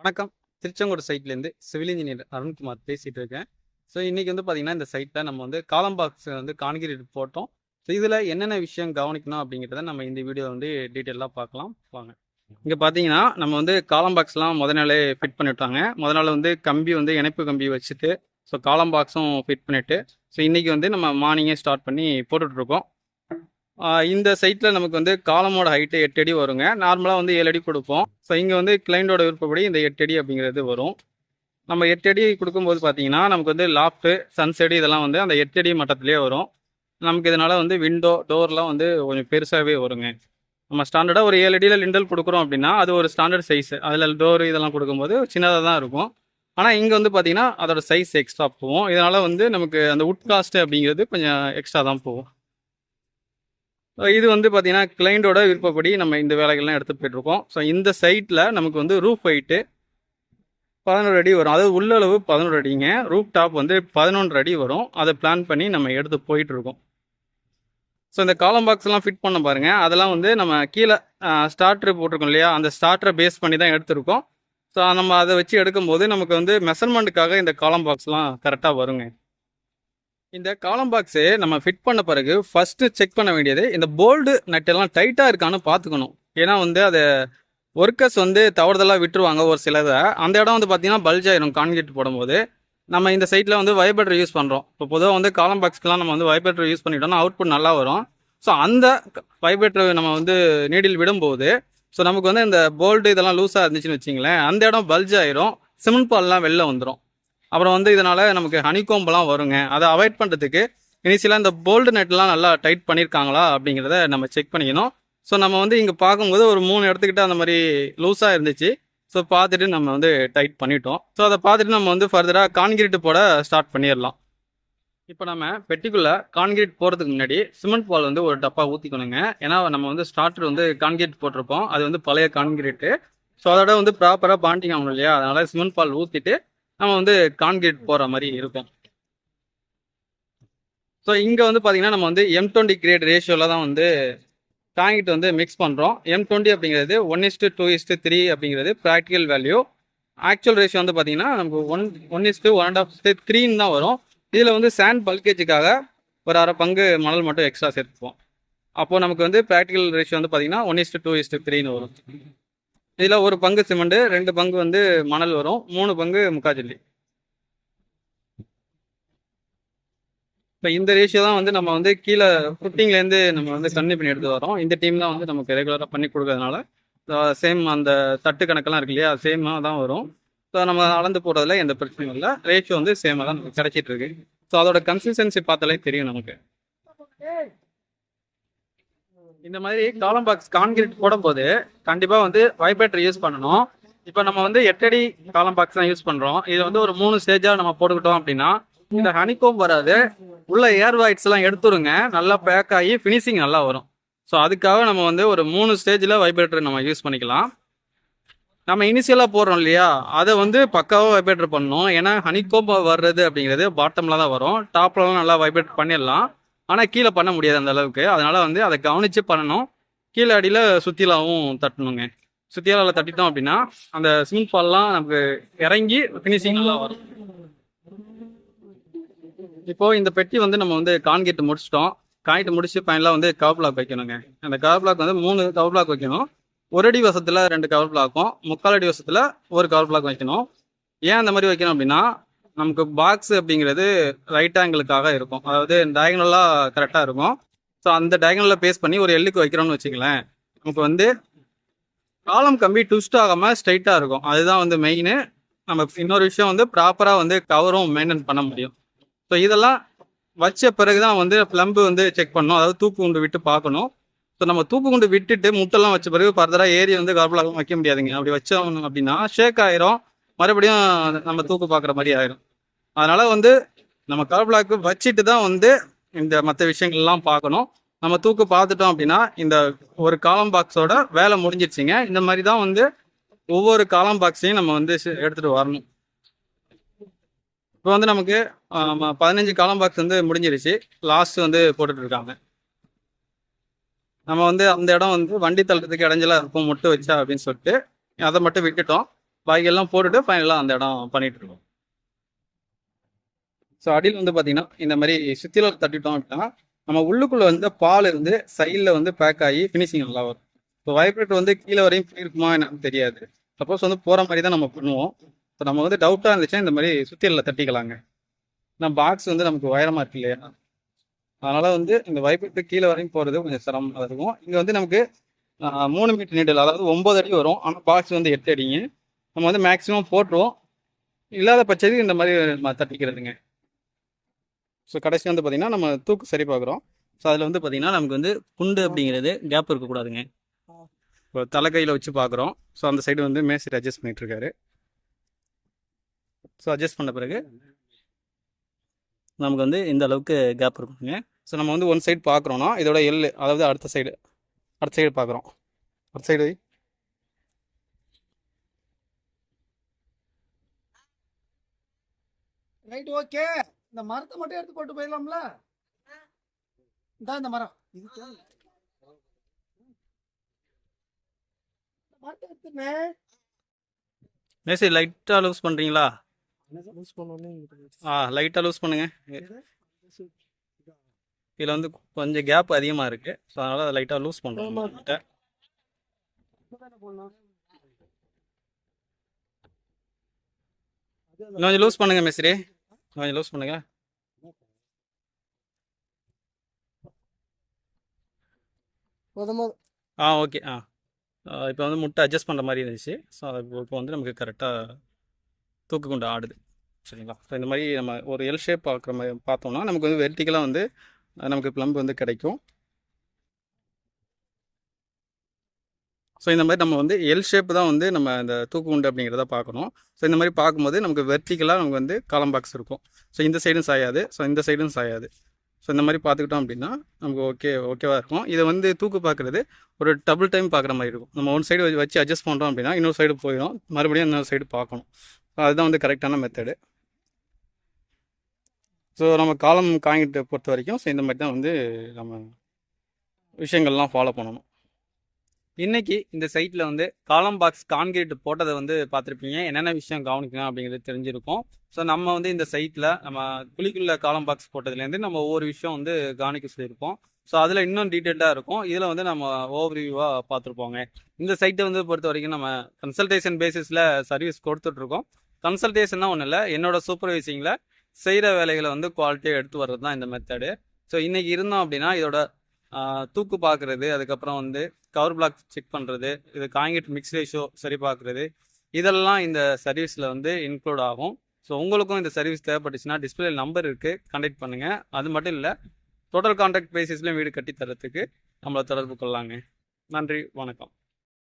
வணக்கம். திருச்செங்கோடு சைட்லேருந்து civil engineer Arunkumar பேசிகிட்டு இருக்கேன் ஸோ இன்றைக்கி வந்து பார்த்திங்கன்னா இந்த சைட்டில் நம்ம வந்து காலம் பாக்ஸ் வந்து கான்கிரீட் போட்டோம். ஸோ இதில் என்னென்ன விஷயம் கவனிக்கணும் அப்படிங்கிறத நம்ம இந்த வீடியோ வந்து டீட்டெயிலாக பார்க்கலாம். வாங்க. இங்கே பார்த்தீங்கன்னா நம்ம வந்து காலம் பாக்ஸ்லாம் முத நாளே ஃபிட் பண்ணிவிட்டாங்க முத நாள் வந்து கம்பி வந்து இணைப்பு கம்பி வச்சுட்டு ஸோ காலம் பாக்ஸும் ஃபிட் பண்ணிவிட்டு ஸோ இன்றைக்கி வந்து நம்ம மார்னிங்கே ஸ்டார்ட் பண்ணி போட்டுட்ருக்கோம். இந்த சைட்டில் நமக்கு வந்து காலமோட ஹைட்டு எட்டு அடி வருங்க. நார்மலாக வந்து ஏழு அடி கொடுப்போம். ஸோ இங்கே வந்து கிளைண்டோட விருப்பப்படி இந்த எட்டு அடி அப்படிங்கிறது வரும். நம்ம எட்டு அடி கொடுக்கும்போது பார்த்தீங்கன்னா நமக்கு வந்து லாஃப்ட்டு சன்செடி இதெல்லாம் வந்து அந்த எட்டு அடி மட்டத்திலே வரும். நமக்கு இதனால் வந்து விண்டோ டோர்லாம் வந்து கொஞ்சம் பெருசாகவே வருங்க. நம்ம ஸ்டாண்டர்டாக ஒரு ஏழு அடியில் லிண்டல் கொடுக்குறோம் அப்படின்னா அது ஒரு ஸ்டாண்டர்ட் சைஸு அதில் டோர் இதெல்லாம் கொடுக்கும்போது சின்னதாக தான் இருக்கும். ஆனால் இங்கே வந்து பார்த்திங்கன்னா அதோட சைஸ் எக்ஸ்ட்ரா போகும். இதனால் வந்து நமக்கு அந்த உட் காஸ்ட் அப்படிங்கிறது கொஞ்சம் எக்ஸ்ட்ரா தான் போகும். இது வந்து பார்த்தீங்கன்னா கிளைண்டோட விருப்பப்படி நம்ம இந்த வேலைகள்லாம் எடுத்து போயிட்டுருக்கோம். ஸோ இந்த சைட்டில் நமக்கு வந்து ரூஃப் ஹைட்டு பதினோரு அடி வரும். அதாவது உள்ளளவு பதினோரு அடிங்க. ரூப் டாப் வந்து பதினொன்று அடி வரும். அதை பிளான் பண்ணி நம்ம எடுத்து போயிட்டுருக்கோம். ஸோ இந்த காலம் பாக்ஸ்லாம் ஃபிட் பண்ண பாருங்க. அதெல்லாம் வந்து நம்ம கீழே ஸ்டார்டர் போட்டிருக்கோம் இல்லையா? அந்த ஸ்டார்டரை பேஸ் பண்ணி தான் எடுத்திருக்கோம். ஸோ நம்ம அதை வச்சு எடுக்கும்போது நமக்கு வந்து மெஷர்மெண்ட்டுக்காக இந்த காலம் பாக்ஸ்லாம் கரெக்டாக வருங்க. இந்த காலம் பாக்ஸு நம்ம ஃபிட் பண்ண பிறகு ஃபஸ்ட்டு செக் பண்ண வேண்டியது இந்த போல்டு நட்டெல்லாம் டைட்டாக இருக்கான்னு பார்த்துக்கணும். ஏன்னா வந்து அதை ஒர்க்கர்ஸ் வந்து தவறுதலாக விட்டுருவாங்க ஒரு சிலதை. அந்த இடம் வந்து பார்த்தீங்கன்னா பல்ஜ் ஆயிரும் கான்கிரீட் போடும்போது. நம்ம இந்த சைட்டில் வந்து வைப்ரேட்டர் யூஸ் பண்ணுறோம் இப்போ பொதுவாக வந்து காலம் பாக்ஸ்க்கெலாம் நம்ம வந்து வைப்ரேட்டர் யூஸ் பண்ணிட்டோம்னா அவுட்புட் நல்லா வரும். ஸோ அந்த வைப்ரேட்டர் நம்ம வந்து நீடில் விடும்போது ஸோ நமக்கு வந்து இந்த போல்டு இதெல்லாம் லூஸாக இருந்துச்சுன்னு வச்சிங்களேன் அந்த இடம் பல்ஜ் ஆயிரும். சிமெண்ட் பால்லாம் வெளில வந்துடும் அப்புறம் வந்து இதனால் நமக்கு ஹனிகோம்பெல்லாம் வருங்க. அதை அவாய்ட் பண்ணுறதுக்கு இனிஷியலாக இந்த போல்டு நெட்லாம் நல்லா டைட் பண்ணியிருக்காங்களா அப்படிங்கிறத நம்ம செக் பண்ணிக்கணும். ஸோ நம்ம வந்து இங்கே பார்க்கும்போது ஒரு மூணு இடத்துக்கிட்ட அந்த மாதிரி லூஸாக இருந்துச்சு. ஸோ பார்த்துட்டு நம்ம வந்து டைட் பண்ணிட்டோம். ஸோ அதை பார்த்துட்டு நம்ம வந்து ஃபர்தராக கான்கிரீட் போட ஸ்டார்ட் பண்ணிடலாம். இப்போ நம்ம பெட்டிக்குள்ளே கான்கிரீட் போகிறதுக்கு முன்னாடி சிமெண்ட் பால் வந்து ஒரு டப்பா ஊற்றிக்கணுங்க ஏன்னா நம்ம வந்து ஸ்டார்டர் வந்து கான்கிரீட் போட்டிருப்போம். அது வந்து பழைய கான்கிரீட்டு ஸோ அதோட வந்து ப்ராப்பராக பாண்டிங் ஆகணும் இல்லையா? அதனால் சிமெண்ட் பால் ஊற்றிட்டு நம்ம வந்து கான்கிரீட் போகிற மாதிரி இருக்கும். ஸோ இங்கே வந்து பார்த்தீங்கன்னா நம்ம வந்து எம் டுவெண்ட்டி கிரேட் ரேஷியோவில் தான் வந்து காங்கிட்டு வந்து மிக்ஸ் பண்ணுறோம் எம் டுவெண்ட்டி அப்படிங்கிறது one is to two is to three அப்படிங்கிறது ப்ராக்டிக்கல் வேல்யூ ஆக்சுவல் ரேஷியோ வந்து பார்த்தீங்கன்னா நமக்கு one one is to one and half த்ரீன்னு தான் வரும். இதில் வந்து சாண்ட் பல்கேஜுக்காக ஒரு அரை பங்கு மணல் மட்டும் எக்ஸ்ட்ரா சேர்த்துப்போம். அப்போது நமக்கு வந்து ப்ராக்டிக்கல் ரேஷியோ வந்து பார்த்தீங்கன்னா ஒன் இஸ்ட்டு டூ இஸ்ட்டு த்ரீன்னு வரும். இதில் ஒரு பங்கு சிமெண்ட்டு ரெண்டு பங்கு வந்து மணல் வரும். மூணு பங்கு முக்காஜல்லி. இப்போ இந்த ரேஷியோ தான் வந்து நம்ம வந்து கீழே ஃபுட்டிங்லேருந்து நம்ம வந்து கண்ணி பண்ணி எடுத்து வரோம். இந்த டீம் தான் வந்து நமக்கு ரெகுலராக பண்ணி கொடுக்கறதுனால சேம் அந்த தட்டு கணக்கெல்லாம் இருக்கு இல்லையா? சேமாக தான் வரும். ஸோ நம்ம அளந்து போடுறதுல எந்த பிரச்சனையும் இல்லை. ரேஷியோ வந்து சேமாக தான் நமக்கு கிடைச்சிட்டு இருக்கு. ஸோ அதோட கன்சிஸ்டன்சி பார்த்தாலே தெரியும் நமக்கு. இந்த மாதிரி காலம் பாக்ஸ் கான்கிரீட் போடும்போது கண்டிப்பாக வந்து வைப்ரேட்டர் யூஸ் பண்ணணும். இப்போ நம்ம வந்து எட்டடி காலம் பாக்ஸ் தான் யூஸ் பண்ணுறோம் இது வந்து ஒரு மூணு ஸ்டேஜாக நம்ம போட்டுக்கிட்டோம் அப்படின்னா இந்த ஹனிகோம் வராது. உள்ள ஏர் வாய்ட்ஸ் எல்லாம் எடுத்துருங்க. நல்லா பேக் ஆகி ஃபினிஷிங் நல்லா வரும். ஸோ அதுக்காக நம்ம வந்து ஒரு மூணு ஸ்டேஜில் வைப்ரேட்டர் நம்ம யூஸ் பண்ணிக்கலாம். நம்ம இனிஷியலாக போடுறோம் இல்லையா? அதை வந்து பக்காவாக வைப்ரேட்டர் பண்ணணும். ஏன்னா ஹனிகோம் வர்றது அப்படிங்கிறது பாட்டமில் தான் வரும். டாப்லலாம் நல்லா வைப்ரேட் பண்ணிடலாம். ஆனால் கீழே பண்ண முடியாது அந்த அளவுக்கு. அதனால் வந்து அதை கவனித்து பண்ணணும். கீழே அடியில் சுத்திலாவும் தட்டணுங்க. சுத்தியால தட்டிட்டோம் அப்படின்னா அந்த சிமெண்ட் பால்லாம் நமக்கு இறங்கி ஃபினிஷிங்லாம் வரும். இப்போது இந்த பெட்டி வந்து நம்ம வந்து கான்கிரீட் முடிச்சிட்டோம். கான்கிரீட் முடிச்சு ஃபைனலாக வந்து கவர் பிளாக் வைக்கணுங்க. அந்த கவர் பிளாக் வந்து மூணு கவர் பிளாக் வைக்கணும். ஒரு அடி வசத்தில் ரெண்டு கவர் பிளாக்கும் முக்கால் அடி வசத்தில் ஒரு கவர் பிளாக் வைக்கணும். ஏன் அந்த மாதிரி வைக்கணும் அப்படின்னா நமக்கு பாக்ஸ் அப்படிங்கிறது ரைட் ஆங்கிளுக்காக இருக்கும். அதாவது டயகனலாக கரெக்டாக இருக்கும். ஸோ அந்த டயகனலில் பேஸ் பண்ணி ஒரு எல்லுக்கு வைக்கிறோம்னு வச்சுங்களேன் நமக்கு வந்து காலம் கம்பி ட்விஸ்ட் ஆகாமல் ஸ்ட்ரைட்டாக இருக்கும். அதுதான் வந்து மெயின் நம்ம இன்னொரு விஷயம் வந்து ப்ராப்பராக வந்து கவரும் மெயின்டைன் பண்ண முடியும். ஸோ இதெல்லாம் வச்ச பிறகு தான் வந்து ப்ளம்பு வந்து செக் பண்ணணும். அதாவது தூக்கு குண்டு விட்டு பார்க்கணும். ஸோ நம்ம தூக்கு குண்டு விட்டுட்டு முட்டெல்லாம் வச்ச பிறகு ஃபர்தராக ஏரி வந்து கர்ப்பலாகவும் வைக்க முடியாதுங்க. அப்படி வச்சோம் அப்படின்னா ஷேக் ஆயிரும். மறுபடியும் நம்ம தூக்கு பார்க்குற மாதிரி ஆயிரும். அதனால் வந்து நம்ம கலர் கர்பிளாக்கு வச்சுட்டு தான் வந்து இந்த மற்ற விஷயங்கள்லாம் பார்க்கணும். நம்ம தூக்கு பார்த்துட்டோம் அப்படின்னா இந்த ஒரு காலம் பாக்ஸோட வேலை முடிஞ்சிருச்சுங்க. இந்த மாதிரி தான் வந்து ஒவ்வொரு காலம் பாக்ஸையும் நம்ம வந்து எடுத்துகிட்டு வரணும். இப்போ வந்து நமக்கு பதினஞ்சு காலம் பாக்ஸ் வந்து முடிஞ்சிருச்சு. லாஸ்ட் வந்து போட்டுட்டு இருக்காங்க. நம்ம வந்து அந்த இடம் வந்து வண்டி தள்ளுறதுக்கு இடைஞ்சலா இருக்கும் முட்டு வச்சா அப்படின்னு சொல்லிட்டு அதை மட்டும் விட்டுட்டோம். பாக்கி எல்லாம் போட்டுட்டு ஃபைனலாக அந்த இடம் பண்ணிட்டு இருக்கோம். ஸோ அடியில் வந்து பார்த்தீங்கன்னா இந்த மாதிரி சுத்தில தட்டிட்டோம் அப்படின்னா நம்ம உள்ளுக்குள்ளே வந்து பால் இருந்து சைடில் வந்து பேக் ஆகி ஃபினிஷிங் நல்லா வரும். இப்போ வைப்ரேட் வந்து கீழே வரையும் இருக்குமா என்னன்னு தெரியாது. சப்போஸ் வந்து போகிற மாதிரி தான் நம்ம பண்ணுவோம். இப்போ நம்ம வந்து டவுட்டாக இருந்துச்சுன்னா இந்த மாதிரி சுத்தியலில் தட்டிக்கலாங்க. நான் பாக்ஸ் வந்து நமக்கு உயரமாக இருக்கு இல்லையா? அதனால் வந்து இந்த வைப்ரேட் கீழே வரையும் போகிறது கொஞ்சம் சிரமமாக இருக்கும். இங்கே வந்து நமக்கு மூணு மீட்டர் நீடல் அதாவது ஒம்பது அடி வரும். ஆனால் பாக்ஸ் வந்து எட்டு அடிங்க. நம்ம வந்து மேக்ஸிமம் போட்டுருவோம். இல்லாத பட்சத்துக்கு இந்த மாதிரி தட்டிக்கிறதுங்க. ஸோ கடைசி வந்து பார்த்தீங்கன்னா நம்ம தூக்கு சரி பார்க்குறோம் ஸோ அதில் வந்து பார்த்தீங்கன்னா நமக்கு வந்து குண்டு அப்படிங்கிறது கேப் இருக்கக்கூடாதுங்க. இப்போ தலைக்கையில் வச்சு பார்க்குறோம் ஸோ அந்த சைடு வந்து மேஸ்திரி அட்ஜஸ்ட் பண்ணிட்டு இருக்காரு. ஸோ அட்ஜஸ்ட் பண்ண பிறகு நமக்கு வந்து இந்த அளவுக்கு கேப் இருக்குங்க ஸோ நம்ம வந்து ஒன் சைடு பார்க்குறோன்னா இதோட எல் அதாவது அடுத்த சைடு அடுத்த சைடு பார்க்குறோம் அடுத்த சைடு ரைட் ஓகே இந்த மரத்தை மட்டும் எடுத்து போட்டு போயிடலாம்ல? இதான் இந்த மரம். இது மரத்தை எடுத்துனே மேஸ்திரி லைட்டாக லூஸ் பண்ணோன்னே ஆ லைட்டாக லூஸ் பண்ணுங்க. இதில் வந்து கொஞ்சம் கேப் அதிகமாக இருக்குது ஸோ அதனால் லைட்டாக லூஸ் இன்னும் கொஞ்சம் லூஸ் பண்ணுங்க மேஸ்திரி. கொஞ்சம் லூஸ் பண்ணுங்க ஆ ஓகே. ஆ. இப்போ வந்து முட்டை அட்ஜஸ்ட் பண்ணுற மாதிரி இருந்துச்சு. ஸோ இப்போ வந்து நமக்கு கரெக்டாக தூக்கு கொண்டு ஆடுது. சரிங்களா? ஸோ இந்த மாதிரி நம்ம ஒரு எல் ஷேப் பார்க்குற மாதிரி பார்த்தோம்னா நமக்கு வந்து வெர்டிக்கலாக வந்து நமக்கு ப்ளம்ப் வந்து கிடைக்கும். ஸோ இந்த மாதிரி நம்ம வந்து எல் ஷேப் தான் வந்து நம்ம இந்த தூக்கு உண்டு அப்படிங்கிறத பார்க்கணும். ஸோ இந்த மாதிரி பார்க்கும்போது நமக்கு வெர்டிக்கலாக நமக்கு வந்து காலம் பாக்ஸ் இருக்கும். ஸோ இந்த சைடும் சாயாது. ஸோ இந்த சைடும் சாயாது. ஸோ இந்த மாதிரி பார்த்துக்கிட்டோம் அப்படின்னா நமக்கு ஓகே ஓகேவாக இருக்கும். இதை வந்து தூக்கு பார்க்குறது ஒரு டபுள் டைம் பார்க்குற மாதிரி இருக்கும். நம்ம ஒன் சைடு வச்சு அட்ஜஸ்ட் பண்ணுறோம் அப்படின்னா இன்னொரு சைடு போயிடும். மறுபடியும் இன்னொரு சைடு பார்க்கணும். ஸோ அதுதான் வந்து கரெக்டான மெத்தடு ஸோ நம்ம காலம் காங்கிட்டு பொறுத்த வரைக்கும் ஸோ இந்த மாதிரி தான் வந்து நம்ம விஷயங்கள்லாம் ஃபாலோ பண்ணணும். இன்னைக்கு இந்த சைட்டில் வந்து காலம் பாக்ஸ் கான்கிரீட் போட்டதை வந்து பார்த்துருப்பீங்க. என்னென்ன விஷயம் கவனிக்கணும் அப்படிங்கிறது தெரிஞ்சிருக்கும். ஸோ நம்ம வந்து இந்த சைட்டில் நம்ம குழிக்குள்ள காலம் பாக்ஸ் போட்டதுலேருந்து நம்ம ஒவ்வொரு விஷயம் வந்து கவனிக்க சொல்லியிருப்போம். ஸோ அதில் இன்னும் டீட்டெயில்டாக இருக்கும். இதில் வந்து நம்ம ஓவர் வியூவாக பார்த்துருப்போங்க. இந்த சைட்டை வந்து பொறுத்த வரைக்கும் நம்ம கன்சல்டேஷன் பேசிஸில் சர்வீஸ் கொடுத்துட்ருக்கோம். கன்சல்டேஷன்னா ஒன்றும் இல்லை. என்னோட சூப்பர்வைசிங்கில் செய்கிற வேலைகளை வந்து குவாலிட்டியாக எடுத்து வர்றது தான் இந்த மெத்தடு ஸோ இன்றைக்கி இருந்தோம் அப்படின்னா இதோட தூக்கு பார்க்குறது அதுக்கப்புறம் வந்து கவர் பிளாக் செக் பண்ணுறது இது காங்கிட் மிக்ஸ் ரேஷியோ சரி பார்க்குறது இதெல்லாம் இந்த சர்வீஸில் வந்து இன்க்ளூட் ஆகும். ஸோ உங்களுக்கும் இந்த சர்வீஸ் தேவைப்பட்டுச்சுன்னா டிஸ்பிளே நம்பர் இருக்குது கண்டெக்ட் பண்ணுங்கள் அது மட்டும் இல்லை டோட்டல் கான்ட்ராக்ட் பேசிஸ்லேயும் வீடு கட்டி தரத்துக்கு நம்மளை தொடர்பு கொள்ளலாங்க. நன்றி வணக்கம்.